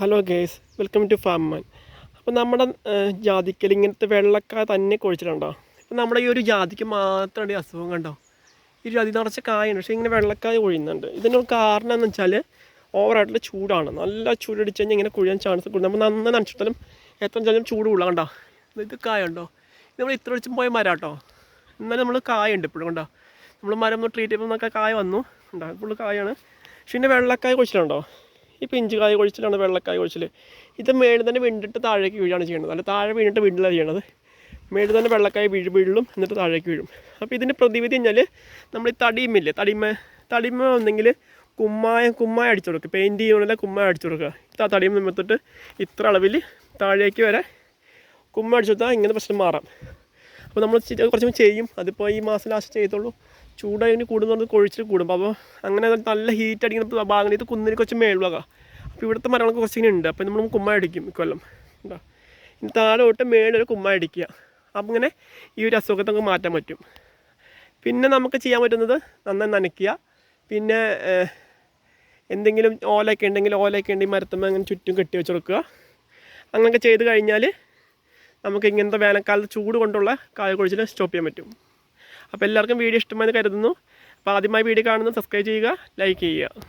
Hello guys welcome to farm man അപ്പോൾ നമ്മുടെ ജാതിക്കൽ ഇങ്ങനത്തെ വെള്ളക്കായ തന്നെ കുഴിച്ചിട്ടുണ്ടോ ഇപ്പം നമ്മുടെ ഈ ഒരു ജാതിക്ക് മാത്രമാണ് ഈ അസുഖം കണ്ടോ? ഈ ജാതി നിറച്ച കായുണ്ട് പക്ഷേ ഇങ്ങനെ വെള്ളക്കായ കുഴിയുന്നുണ്ട്. ഇതിനൊരു കാരണം എന്ന് വെച്ചാൽ ഓവറായിട്ടുള്ള ചൂടാണ്. നല്ല ചൂടടിച്ച് കഴിഞ്ഞാൽ ഇങ്ങനെ കുഴിയാൻ ചാൻസ് കൂടുതൽ. നമ്മൾ നന്നായി നനച്ചിട്ടാലും എത്ര ചാലും ചൂട് കൊള്ളാം കണ്ടോ? ഇത് കായ ഉണ്ടോ? ഇത് നമ്മൾ ഇത്ര വെച്ചും പോയ മരം കേട്ടോ എന്നാലും നമ്മൾ കായുണ്ട് ഇപ്പോഴും കണ്ടോ? നമ്മൾ മരം ഒന്ന് ട്രീറ്റ് ചെയ്യുമ്പോൾ നമുക്ക് കായ വന്നു. ഉണ്ടോ ഫുള്ള് കായാണ്. പക്ഷേ ഇതിന്റെ വെള്ളക്കായ കുഴിച്ചിട്ടുണ്ടോ ഈ ഇഞ്ചിക്കായ കായ കുഴിച്ചിലാണ് വെള്ളക്കായ കുഴിച്ചിൽ ഇത് മേളിൽ തന്നെ വീണിട്ട് താഴേക്ക് വീഴാണ് ചെയ്യുന്നത് അല്ല താഴെ വീണിട്ട് വീണ്ടില്ല ചെയ്യണത്. മേളിൽ തന്നെ വെള്ളക്കായ വീഴ് വീഴും എന്നിട്ട് താഴേക്ക് വീഴും. അപ്പോൾ ഇതിന്റെ പ്രതിവിധി കഴിഞ്ഞാൽ നമ്മൾ ഈ തടിയുമില്ലേ തടിമ തടിമ ഒന്നെങ്കിൽ കുമ്മായം കുമ്മായ അടിച്ചു കൊടുക്കുക. പെയിന്റ് ചെയ്യുന്നില്ല കുമ്മായ അടിച്ചു കൊടുക്കുക. തടിമ നിമിത്തിട്ട് ഇത്ര അളവിൽ താഴേക്ക് വരെ കുമ്മ അടിച്ചു കൊടുത്താൽ ഇങ്ങനെ പ്രശ്നം മാറാം. അപ്പോൾ നമ്മൾ കുറച്ച് ചെയ്യും. അതിപ്പോൾ ഈ മാസം ലാസ്റ്റ് ചെയ്തോളൂ ചൂടായതിന് കൂടുന്നത് കൊഴിച്ചിൽ കൂടും. അപ്പോൾ അങ്ങനെ നല്ല ഹീറ്റ് അടിക്കുന്ന ഭാഗത്ത് കുന്നിന് കുറച്ച് മേൾവാകാം അപ്പോൾ ഇവിടുത്തെ മരങ്ങളൊക്കെ കുറച്ചിങ്ങനെ ഉണ്ട്. അപ്പോൾ നമ്മൾ കുമ്മ അടിക്കും ഇക്കൊല്ലം എന്താ ഇനി താഴെ തൊട്ട് മേളിൽ കുമ്മ അടിക്കുക. അപ്പം ഇങ്ങനെ ഈ ഒരു അസുഖത്തെ നമുക്ക് മാറ്റാൻ പറ്റും. പിന്നെ നമുക്ക് ചെയ്യാൻ പറ്റുന്നത് നന്നായി നനയ്ക്കുക. പിന്നെ എന്തെങ്കിലും ഓലയൊക്കെ ഉണ്ടെങ്കിൽ ഓലയൊക്കെ ഉണ്ടെങ്കിൽ മരത്തുമ്പോൾ അങ്ങനെ ചുറ്റും കെട്ടി വെച്ച് കൊടുക്കുക. അങ്ങനെയൊക്കെ ചെയ്ത് കഴിഞ്ഞാൽ നമുക്ക് ഇങ്ങനത്തെ വേനൽക്കാലത്ത് ചൂട് കൊണ്ടുള്ള കായ കുഴിച്ചിൽ സ്റ്റോപ്പ് ചെയ്യാൻ പറ്റും. അപ്പോൾ എല്ലാവർക്കും വീഡിയോ ഇഷ്ടമായെന്ന് കരുതുന്നു. അപ്പോൾ ആദ്യമായി വീഡിയോ കാണുന്നത് സബ്സ്ക്രൈബ് ചെയ്യുക ലൈക്ക് ചെയ്യുക.